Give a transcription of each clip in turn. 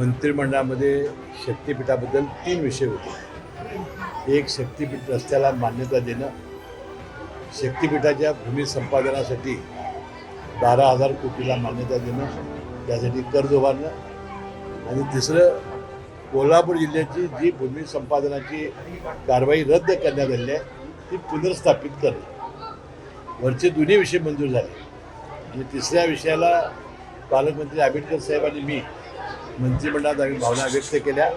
मंत्रिमंडळामध्ये शक्तिपीठाबद्दल तीन विषय होते. एक शक्तीपीठ रस्त्याला मान्यता देणं शक्तिपीठाच्या भूमी संपादनासाठी बारा हजार कोटीला मान्यता देणं त्यासाठी कर्ज उभारणं आणि तिसरं कोल्हापूर जिल्ह्याची जी भूमी संपादनाची कारवाई रद्द करण्यात आली आहे ती पुनर्स्थापित करणं. वरचे दोन्ही विषय मंजूर झाले. आणि तिसऱ्या विषयाला पालकमंत्री आंबेडकर साहेब आणि मी मंत्रिमंडळात आम्ही भावना व्यक्त केल्या.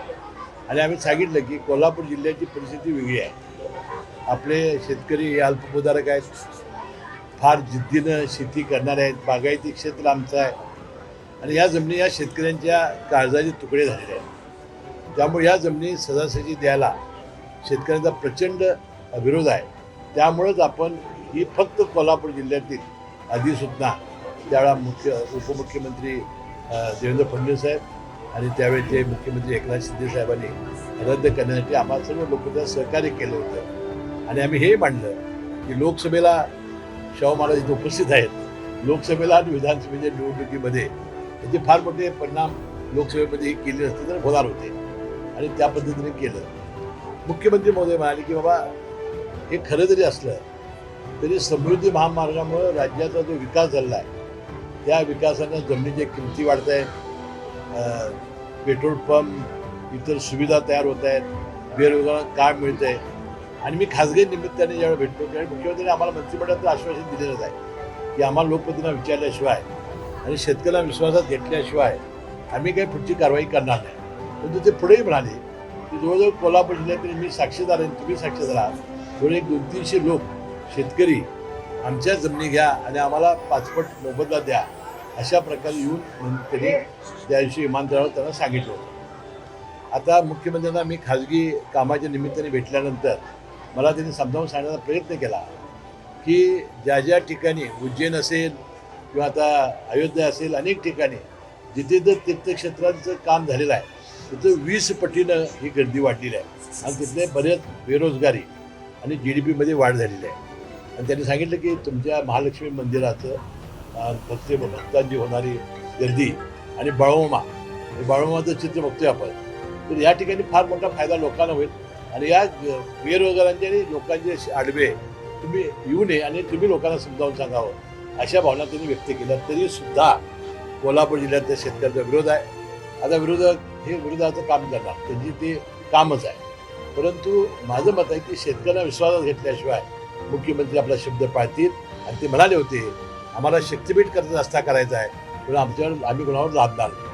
आणि आम्ही सांगितलं की कोल्हापूर जिल्ह्याची परिस्थिती वेगळी आहे. आपले शेतकरी हे अल्पभूधारक आहेत. फार जिद्दीनं शेती करणारे आहेत. बागायती क्षेत्र आमचं आहे. आणि या जमिनी या शेतकऱ्यांच्या काळजाचे तुकडे झालेले आहेत. त्यामुळे या जमिनी सदासजी द्यायला शेतकऱ्यांचा प्रचंड विरोध आहे. त्यामुळंच आपण ही फक्त कोल्हापूर जिल्ह्यातील अधिसूचना त्यावेळा मुख्य उपमुख्यमंत्री देवेंद्र फडणवीस साहेब आणि त्यावेळी ते मुख्यमंत्री एकनाथ शिंदे साहेबांनी रद्द करण्यासाठी आम्हाला सर्व लोकांचं सहकार्य केलं होतं. आणि आम्ही हे मांडलं की लोकसभेला शाहू महाराज इथे उपस्थित आहेत. लोकसभेला आणि विधानसभेच्या निवडणुकीमध्ये त्याचे फार मोठे परिणाम लोकसभेमध्ये हे केले असते तर होणार होते. आणि त्या पद्धतीने केलं. मुख्यमंत्री महोदय म्हणाले की बाबा हे खरं जरी असलं तरी समृद्धी महामार्गामुळं राज्याचा जो विकास झालेला आहे त्या विकासानं जमिनीच्या किमती वाढत आहेत पेट्रोल पंप इतर सुविधा तयार होत आहेत बेरोजगारांना काम मिळत आहे आणि मी खाजगी निमित्ताने ज्यावेळी भेटतो त्यावेळी मुख्यमंत्र्यांनी आम्हाला मंत्रिमंडळाचं आश्वासन दिलेलंच आहे की आम्हाला लोकप्रतिनिधींना विचारल्याशिवाय आणि शेतकऱ्यांना विश्वासात घेतल्याशिवाय आम्ही काही पुढची कारवाई करणार नाही. परंतु ते पुढेही म्हणाले की जवळजवळ कोल्हापूर जिल्ह्यातील मी साक्षीदार आहे तुम्ही साक्षीदार आहात. थोडे एक दोन तीनशे लोक शेतकरी आमच्या जमिनी घ्या आणि आम्हाला पाचपट मोबदला द्या. अशा प्रकारे येऊन त्यांनी त्याविषयी विमानतळावर त्यांना सांगितलं होतं. आता मुख्यमंत्र्यांना मी खाजगी कामाच्या निमित्ताने भेटल्यानंतर मला त्यांनी समजावून सांगण्याचा प्रयत्न केला की ज्या ज्या ठिकाणी उज्जैन असेल किंवा आता अयोध्या असेल अनेक ठिकाणी जिथे जर तीर्थक्षेत्रांचं काम झालेलं आहे तिथं वीस पटीनं ही गर्दी वाढलेली आहे. आणि तिथले बरेच बेरोजगारी आणि जी डी पीमध्ये वाढ झालेली आहे. आणि त्यांनी सांगितलं की तुमच्या महालक्ष्मी मंदिराचं भक्त भक्तांची होणारी गर्दी. आणि बाळोमा हे बाळोमाचं चित्र बघतोय आपण. तर या ठिकाणी फार मोठा फायदा लोकांना होईल. आणि या ग- बेरोजगारांचे आणि लोकांचे असे आडवे तुम्ही येऊ नये आणि तुम्ही लोकांना समजावून सांगावं हो. अशा भावना त्यांनी व्यक्त केल्या तरी सुद्धा कोल्हापूर जिल्ह्यातल्या शेतकऱ्याचा विरोध आहे. आता विरोधक हे विरोधाचं काम करणार. त्यांची ते कामच आहे. परंतु माझं मत आहे की शेतकऱ्यांना विश्वासात घेतल्याशिवाय मुख्यमंत्री आपला शब्द पाळतील. आणि ते म्हणाले होते आम्हाला शक्तीपीठ कर्ज रस्ता करायचा आहे. पण आमच्यावर आम्ही कोणावर लादणार काही.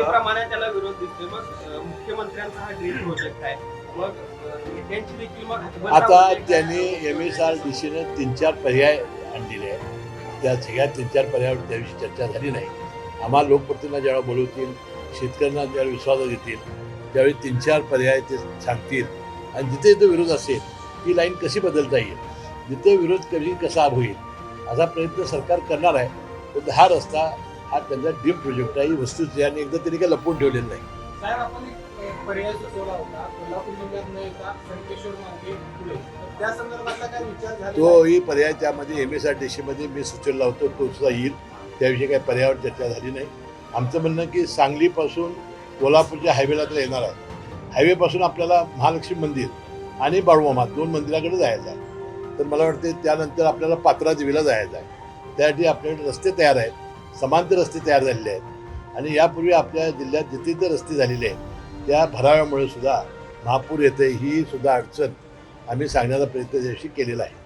प्रमाणात त्याला विरोध दिसतोय. मग मुख्यमंत्र्यांचा हा ड्रीम प्रोजेक्ट आहे. मग आता त्यांनी. एम एस आर डी सीनं तीन चार पर्याय आणलेले आहेत. त्या सगळ्या तीन चार पर्यायावर त्याविषयी चर्चा झाली नाही. आम्हाला लोकप्रतिनिधींना ज्यावेळेला बोलवतील शेतकऱ्यांना ज्यावेळी विश्वासात घेतील त्यावेळी तीन चार पर्याय ते सांगतील. आणि जिथे जिथे विरोध असेल ती लाईन कशी बदलता येईल? जिथे विरोध कधी कसा होईल? असा प्रयत्न सरकार करणार आहे. पण हा रस्ता हा त्यांचा ड्रीम प्रोजेक्ट आहे. ही वस्तूच आहे आणि एकदा तरी काही लपवून ठेवलेलं नाही. साहेब आपण एक अ, पर्याय सुचवला होता. कोल्हापूर जिल्ह्यात न येता संकेश्वर मार्गे पुढे. तर त्या संदर्भातला काय विचार झाला तोही पर्याय त्यामध्ये एम एस आर टी सीमध्ये मी सुचवला होतो. तो सुद्धा येईल. त्याविषयी काही पर्यायावर चर्चा झाली नाही. आमचं म्हणणं की सांगलीपासून कोल्हापूरच्या हायवेला तर येणार आहे. हायवेपासून आपल्याला महालक्ष्मी मंदिर आणि बाळूमामा दोन मंदिराकडे जायचं आहे. तर मला वाटते त्यानंतर आपल्याला पात्रा देवीला जायचं आहे त्यासाठी आपल्याकडे रस्ते तयार आहेत. समांतर रस्ते तयार झालेले आहेत. आणि यापूर्वी आपल्या जिल्ह्यात जिथे जिथे रस्ते झालेले आहेत त्या भराव्यामुळे सुद्धा महापूर येते ही सुद्धा अडचण आम्ही सांगण्याचा प्रयत्न दिवशी केलेला आहे.